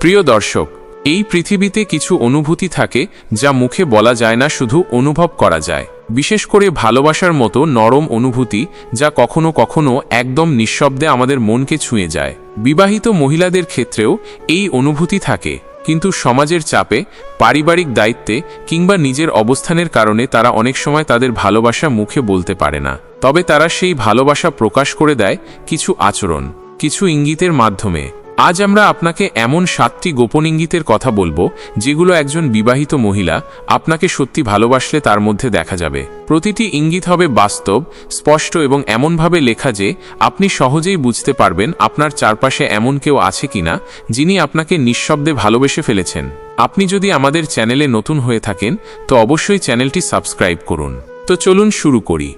প্রিয় দর্শক, এই পৃথিবীতে কিছু অনুভূতি থাকে যা মুখে বলা যায় না, শুধু অনুভব করা যায়। বিশেষ করে ভালোবাসার মতো নরম অনুভূতি যা কখনো কখনো একদম নিঃশব্দে আমাদের মনকে ছুঁয়ে যায়। বিবাহিত মহিলাদের ক্ষেত্রেও এই অনুভূতি থাকে, কিন্তু সমাজের চাপে, পারিবারিক দায়িত্বে কিংবা নিজের অবস্থানের কারণে তারা অনেক সময় তাদের ভালোবাসা মুখে বলতে পারে না। তবে তারা সেই ভালোবাসা প্রকাশ করে দেয় কিছু আচরণ, কিছু ইঙ্গিতের মাধ্যমে। আজ আমরা আপনাকে এমন সাতটি গোপন ইঙ্গিতের কথা বলব, যেগুলো একজন বিবাহিত মহিলা আপনাকে সত্যি ভালোবাসলে তার মধ্যে দেখা যাবে। প্রতিটি ইঙ্গিত হবে বাস্তব, স্পষ্ট এবং এমনভাবে লেখা যে আপনি সহজেই বুঝতে পারবেন আপনার চারপাশে এমন কেউ আছে কিনা, যিনি আপনাকে নিঃশব্দে ভালোবেসে ফেলেছেন। আপনি যদি আমাদের চ্যানেলে নতুন হয়ে থাকেন, তো অবশ্যই চ্যানেলটি সাবস্ক্রাইব করুন। তো চলুন শুরু করি।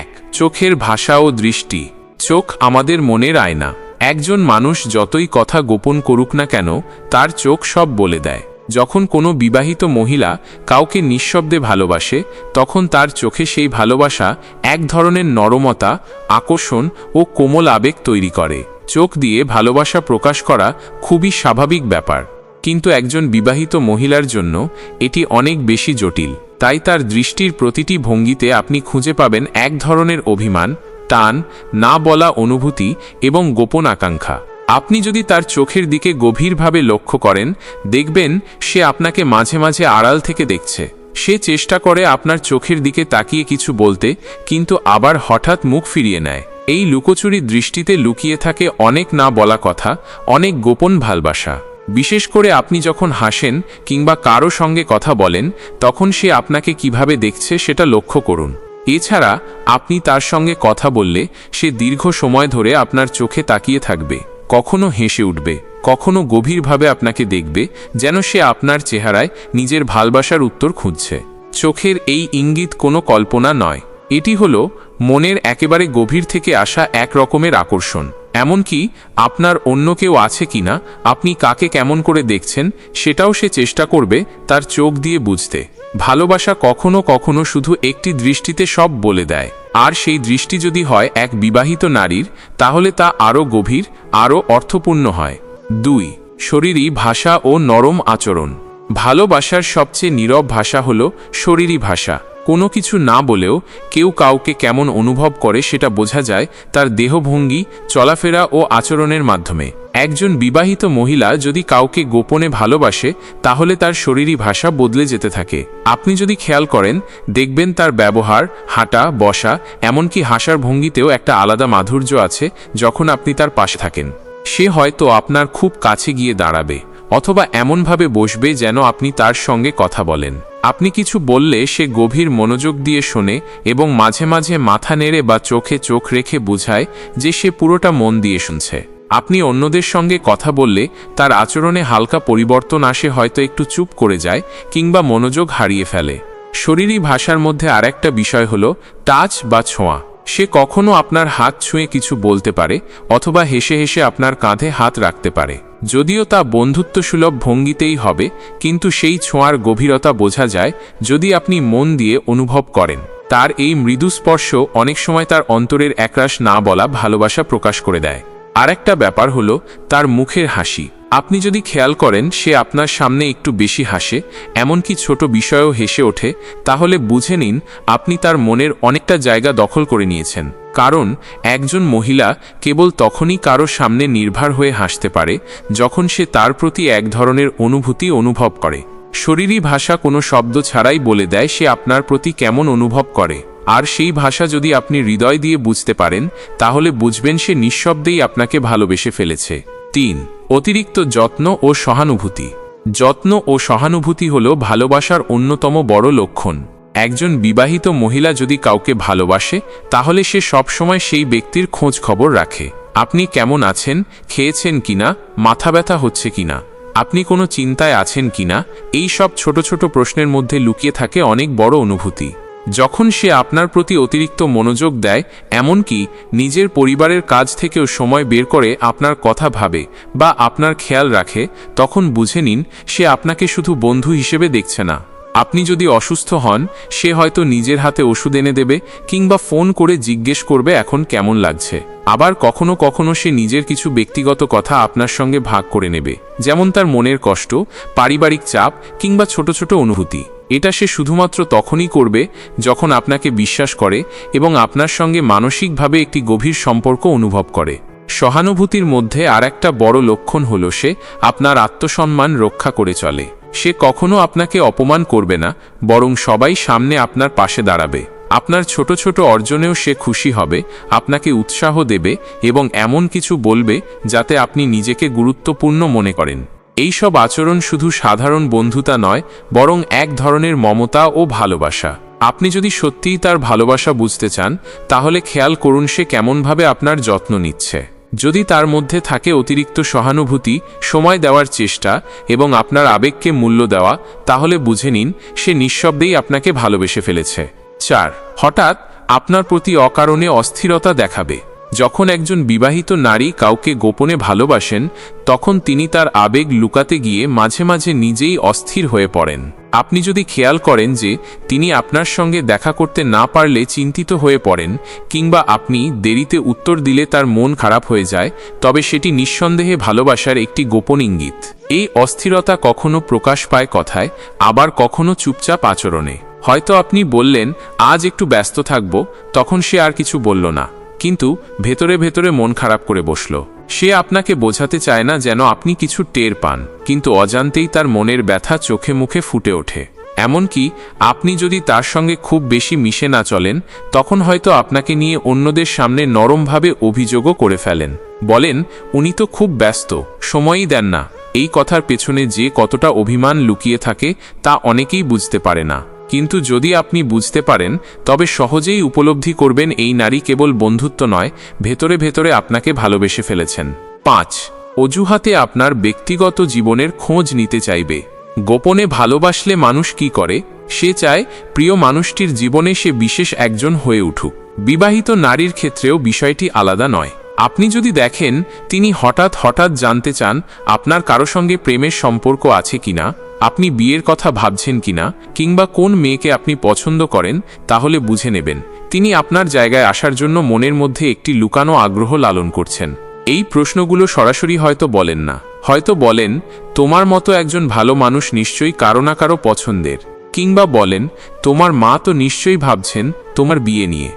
এক, চোখের ভাষা ও দৃষ্টি। চোখ আমাদের মনের আয়না। একজন মানুষ যতই কথা গোপন করুক না কেন, তার চোখ সব বলে দেয়। যখন কোনো বিবাহিত মহিলা কাউকে নিঃশব্দে ভালোবাসে, তখন তার চোখে সেই ভালোবাসা এক ধরনের নরমতা, আকর্ষণ ও কোমল আবেগ তৈরি করে। চোখ দিয়ে ভালোবাসা প্রকাশ করা খুবই স্বাভাবিক ব্যাপার। কিন্তু একজন বিবাহিত মহিলার জন্য এটি অনেক বেশি জটিল। তাই তার দৃষ্টির প্রতিটি ভঙ্গিতে আপনি খুঁজে পাবেন এক ধরনের অভিমান টান, না বলা অনুভূতি এবং গোপন আকাঙ্ক্ষা। আপনি যদি তার চোখের দিকে গভীরভাবে লক্ষ্য করেন, দেখবেন সে আপনাকে মাঝে মাঝে আড়াল থেকে দেখছে। সে চেষ্টা করে আপনার চোখের দিকে তাকিয়ে কিছু বলতে, কিন্তু আবার হঠাৎ মুখ ফিরিয়ে নেয়। এই লুকোচুরি দৃষ্টিতে লুকিয়ে থাকে অনেক না বলা কথা, অনেক গোপন ভালবাসা। বিশেষ করে আপনি যখন হাসেন কিংবা কারও সঙ্গে কথা বলেন, তখন সে আপনাকে কীভাবে দেখছে সেটা লক্ষ্য করুন। এছাড়া আপনি তার সঙ্গে কথা বললে সে দীর্ঘ সময় ধরে আপনার চোখে তাকিয়ে থাকবে, কখনো হেসে উঠবে, কখনো গভীরভাবে আপনাকে দেখবে, যেন সে আপনার চেহারায় নিজের ভালবাসার উত্তর খুঁজছে। চোখের এই ইঙ্গিত কোনো কল্পনা নয়। এটি হলো মনের একেবারে গভীর থেকে আসা এক রকমের আকর্ষণ। এমনকি আপনার অন্য কেউ আছে কিনা, আপনি কাকে কেমন করে দেখছেন, সেটাও সে চেষ্টা করবে তার চোখ দিয়ে বুঝতে। ভালোবাসা কখনো কখনো শুধু একটি দৃষ্টিতে সব বলে দেয়। আর সেই দৃষ্টি যদি হয় এক বিবাহিত নারীর, তাহলে তা আরও গভীর, আরও অর্থপূর্ণ হয়। দুই, শরীরী ভাষা ও নরম আচরণ। ভালোবাসার সবচেয়ে নীরব ভাষা হল শরীরী ভাষা। কোনো কিছু না বলেও কেউ কাউকে কেমন অনুভব করে সেটা বোঝা যায় তার দেহভঙ্গি, চলাফেরা ও আচরণের মাধ্যমে। একজন বিবাহিত মহিলা যদি কাউকে গোপনে ভালোবাসে, তাহলে তার শরীরী ভাষা বদলে যেতে থাকে। আপনি যদি খেয়াল করেন, দেখবেন তার ব্যবহার, হাঁটা, বসা, এমনকি হাসার ভঙ্গিতেও একটা আলাদা মাধুর্য আছে যখন আপনি তার পাশে থাকেন। সে হয়তো আপনার খুব কাছে গিয়ে দাঁড়াবে, অথবা এমনভাবে বসবে যেন আপনি তার সঙ্গে কথা বলেন। আপনি কিছু বললে সে গভীর মনোযোগ দিয়ে শোনে এবং মাঝে মাঝে মাথা নেড়ে বা চোখে চোখ রেখে বুঝায় যে সে পুরোটা মন দিয়ে শুনছে। আপনি অন্যদের সঙ্গে কথা বললে তার আচরণে হালকা পরিবর্তন আসে, হয়তো একটু চুপ করে যায় কিংবা মনোযোগ হারিয়ে ফেলে। শরীরী ভাষার মধ্যে আরেকটা বিষয় হলো টাচ বা ছোঁয়া। সে কখনো আপনার হাত ছুঁয়ে কিছু বলতে পারে অথবা হেসে হেসে আপনার কাঁধে হাত রাখতে পারে। যদিও তা বন্ধুত্বসুলভ ভঙ্গিতেই হবে, কিন্তু সেই ছোঁয়ার গভীরতা বোঝা যায় যদি আপনি মন দিয়ে অনুভব করেন। তার এই মৃদু স্পর্শ অনেক সময় তার অন্তরের একরাশ না বলা ভালোবাসা প্রকাশ করে দেয়। আরেকটা ব্যাপার হলো তার মুখের হাসি। আপনি যদি খেয়াল করেন, সে আপনার সামনে একটু বেশি হাসে, এমনকি ছোট বিষয়েও হেসে ওঠে, তাহলে বুঝে নিন আপনি তার মনের অনেকটা জায়গা দখল করে নিয়েছেন। কারণ একজন মহিলা কেবল তখনই কারও সামনে নির্ভর হয়ে হাসতে পারে যখন সে তার প্রতি এক ধরনের অনুভূতি অনুভব করে। শরীরী ভাষা কোনো শব্দ ছাড়াই বলে দেয় সে আপনার প্রতি কেমন অনুভব করে। আর সেই ভাষা যদি আপনি হৃদয় দিয়ে বুঝতে পারেন, তাহলে বুঝবেন সে নিঃশব্দেই আপনাকে ভালোবেসে ফেলেছে। তিন, অতিরিক্ত যত্ন ও সহানুভূতি। যত্ন ও সহানুভূতি হল ভালোবাসার অন্যতম বড় লক্ষণ। একজন বিবাহিত মহিলা যদি কাউকে ভালোবাসে, তাহলে সে সবসময় সেই ব্যক্তির খোঁজ খবর রাখে। আপনি কেমন আছেন? খেয়েছেন কিনা? মাথা ব্যথা হচ্ছে কিনা? আপনি কোনো চিন্তায় আছেন কিনা? এই সব ছোট ছোট প্রশ্নের মধ্যে লুকিয়ে থাকে অনেক বড় অনুভূতি। যখন সে আপনার প্রতি অতিরিক্ত মনোযোগ দেয়, এমনকি নিজের পরিবারের কাজ থেকেও সময় বের করে আপনার কথা ভাবে বা আপনার খেয়াল রাখে, তখন বুঝে নিন, সে আপনাকে শুধু বন্ধু হিসেবে দেখছে না। আপনি যদি অসুস্থ হন, সে হয়তো নিজের হাতে ওষুধ এনে দেবে কিংবা ফোন করে জিজ্ঞেস করবে এখন কেমন লাগছে। আবার কখনো কখনো সে নিজের কিছু ব্যক্তিগত কথা আপনার সঙ্গে ভাগ করে নেবে, যেমন তার মনের কষ্ট, পারিবারিক চাপ কিংবা ছোট ছোট অনুভূতি। এটা সে শুধুমাত্র তখনই করবে যখন আপনাকে বিশ্বাস করে এবং আপনার সঙ্গে মানসিকভাবে একটি গভীর সম্পর্ক অনুভব করে। সহানুভূতির মধ্যে আর একটা বড় লক্ষণ হল সে আপনার আত্মসম্মান রক্ষা করে চলে। সে কখনো আপনাকে অপমান করবে না, বরং সবাই সামনে আপনার পাশে দাঁড়াবে। আপনার ছোট ছোট অর্জনেও সে খুশি হবে, আপনাকে উৎসাহ দেবে এবং এমন কিছু বলবে যাতে আপনি নিজেকে গুরুত্বপূর্ণ মনে করেন। এই সব আচরণ শুধু সাধারণ বন্ধুতা নয়, বরং এক ধরনের মমতা ও ভালোবাসা। আপনি যদি সত্যিই তার ভালোবাসা বুঝতে চান, তাহলে খেয়াল করুন সে কেমনভাবে আপনার যত্ন নিচ্ছে। যদি তার মধ্যে থাকে অতিরিক্ত সহানুভূতি, সময় দেওয়ার চেষ্টা এবং আপনার আবেগকে মূল্য দেওয়া, তাহলে বুঝে নিন, সে নিঃশব্দেই আপনাকে ভালোবেসে ফেলেছে। চার, হঠাৎ আপনার প্রতি অকারণে অস্থিরতা দেখাবে। যখন একজন বিবাহিত নারী কাউকে গোপনে ভালোবাসেন, তখন তিনি তার আবেগ লুকাতে গিয়ে মাঝে মাঝে নিজেই অস্থির হয়ে পড়েন। আপনি যদি খেয়াল করেন যে, তিনি আপনার সঙ্গে দেখা করতে না পারলে চিন্তিত হয়ে পড়েন, কিংবা আপনি দেরিতে উত্তর দিলে তার মন খারাপ হয়ে যায়, তবে সেটি নিঃসন্দেহে ভালোবাসার একটি গোপন ইঙ্গিত। এই অস্থিরতা কখনো প্রকাশ পায় কথায়, আবার কখনো চুপচাপ আচরণে। হয়তো আপনি বললেন, আজ একটু ব্যস্ত থাকব, তখন সে আর কিছু বলল না। কিন্তু ভেতরে ভেতরে মন খারাপ করে বসল। সে আপনাকে বোঝাতে চায় না যেন আপনি কিছু টের পান, কিন্তু অজান্তেই তার মনের ব্যথা চোখে মুখে ফুটে ওঠে। এমনকি আপনি যদি তার সঙ্গে খুব বেশি মিশে না চলেন, তখন হয়তো আপনাকে নিয়ে অন্যদের সামনে নরমভাবে অভিযোগও করে ফেলেন। বলেন, উনি তো খুব ব্যস্ত, সময়ই দেন না। এই কথার পেছনে যে কতটা অভিমান লুকিয়ে থাকে, তা অনেকেই বুঝতে পারে না। কিন্তু যদি আপনি বুঝতে পারেন, তবে সহজেই উপলব্ধি করবেন এই নারী কেবল বন্ধুত্ব নয়, ভেতরে ভেতরে আপনাকে ভালোবেসে ফেলেছেন। পাঁচ, অজুহাতে আপনার ব্যক্তিগত জীবনের খোঁজ নিতে চাইবে। গোপনে ভালোবাসলে মানুষ কি করে? সে চায়, প্রিয় মানুষটির জীবনে সে বিশেষ একজন হয়ে উঠুক। বিবাহিত নারীর ক্ষেত্রেও বিষয়টি আলাদা নয়। আপনি যদি দেখেন তিনি হঠাৎ হঠাৎ জানতে চান আপনার কারও সঙ্গে প্রেমের সম্পর্ক আছে কিনা, আপনি বিয়ের কথা ভাবছেন কিনা, কিংবা কোন মেয়েকে আপনি পছন্দ করেন, তাহলে বুঝে নেবেন। তিনি আপনার জায়গায় আসার জন্য মনের মধ্যে একটি লুকানো আগ্রহ লালন করছেন। এই প্রশ্নগুলো সরাসরি হয়তো বলেন না। হয়তো বলেন, তোমার মতো একজন ভালো মানুষ নিশ্চয়ই কারও না কারও পছন্দের। কিংবা বলেন, তোমার মা তো নিশ্চয়ই ভাবছেন তোমার বিয়ে নিয়ে।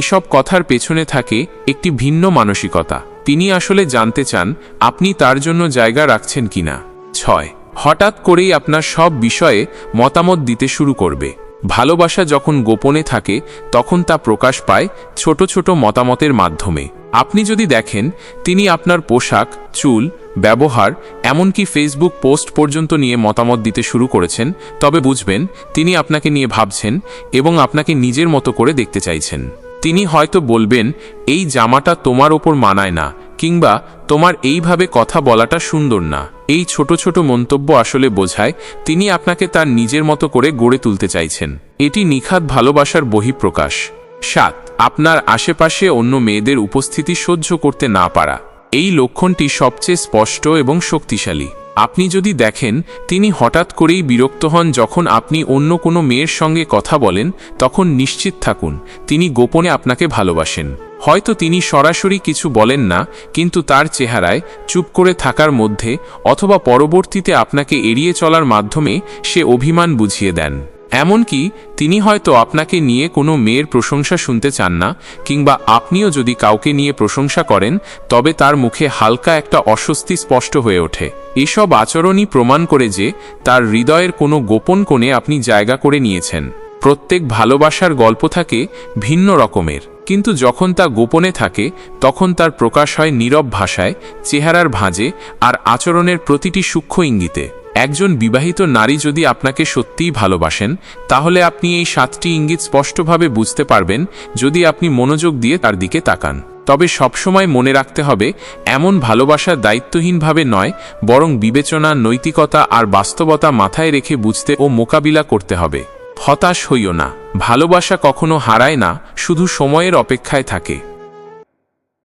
এসব কথার পেছনে থাকে একটি ভিন্ন মানসিকতা। তিনি আসলে জানতে চান, আপনি তার জন্য জায়গা রাখছেন কিনা। ছয়, হঠাৎ করেই আপনার সব বিষয়ে মতামত দিতে শুরু করবে। ভালোবাসা যখন গোপনে থাকে, তখন তা প্রকাশ পায় ছোট ছোট মতামতের মাধ্যমে। আপনি যদি দেখেন, তিনি আপনার পোশাক, চুল, ব্যবহার, এমনকি ফেসবুক পোস্ট পর্যন্ত নিয়ে মতামত দিতে শুরু করেছেন, তবে বুঝবেন, তিনি আপনাকে নিয়ে ভাবছেন এবং আপনাকে নিজের মতো করে দেখতে চাইছেন। তিনি হয়তো বলবেন, এই জামাটা তোমার ওপর মানায় না, কিংবা তোমার এইভাবে কথা বলাটা সুন্দর না। এই ছোট ছোট মন্তব্য আসলে বোঝায়, তিনি আপনাকে তার নিজের মতো করে গড়ে তুলতে চাইছেন। এটি নিখাত ভালোবাসার বহিঃপ্রকাশ। সাত, আপনার আশেপাশে অন্য মেয়েদের উপস্থিতি সহ্য করতে না পারা। এই লক্ষণটি সবচেয়ে স্পষ্ট এবং শক্তিশালী। আপনি যদি দেখেন, তিনি হঠাৎ করেই বিরক্ত হন যখন আপনি অন্য কোনো মেয়ের সঙ্গে কথা বলেন, তখন নিশ্চিত থাকুন, তিনি গোপনে আপনাকে ভালোবাসেন। হয়তো তিনি সরাসরি কিছু বলেন না, কিন্তু তার চেহারায় চুপ করে থাকার মধ্যে অথবা পরবর্তীতে আপনাকে এড়িয়ে চলার মাধ্যমে সে অভিমান বুঝিয়ে দেন। এমনকি তিনি হয়তো আপনাকে নিয়ে কোনো মেয়ের প্রশংসা শুনতে চান না, কিংবা আপনিও যদি কাউকে নিয়ে প্রশংসা করেন, তবে তার মুখে হালকা একটা অস্বস্তি স্পষ্ট হয়ে ওঠে। এসব আচরণই প্রমাণ করে যে তার হৃদয়ের কোনো গোপন কোণে আপনি জায়গা করে নিয়েছেন। প্রত্যেক ভালোবাসার গল্প থাকে ভিন্ন রকমের, কিন্তু যখন তা গোপনে থাকে, তখন তার প্রকাশ হয় নীরব ভাষায়, চেহারার ভাঁজে, আর আচরণের প্রতিটি সূক্ষ্ম ইঙ্গিতে। একজন বিবাহিত নারী যদি আপনাকে সত্যিই ভালোবাসেন, তাহলে আপনি এই সাতটি ইঙ্গিত স্পষ্টভাবে বুঝতে পারবেন যদি আপনি মনোযোগ দিয়ে তার দিকে তাকান। তবে সবসময় মনে রাখতে হবে, এমন ভালোবাসা দায়িত্বহীনভাবে নয়, বরং বিবেচনা, নৈতিকতা আর বাস্তবতা মাথায় রেখে বুঝতে ও মোকাবিলা করতে হবে। হতাশ হইও না। ভালোবাসা কখনো হারায় না, শুধু সময়ের অপেক্ষায় থাকে।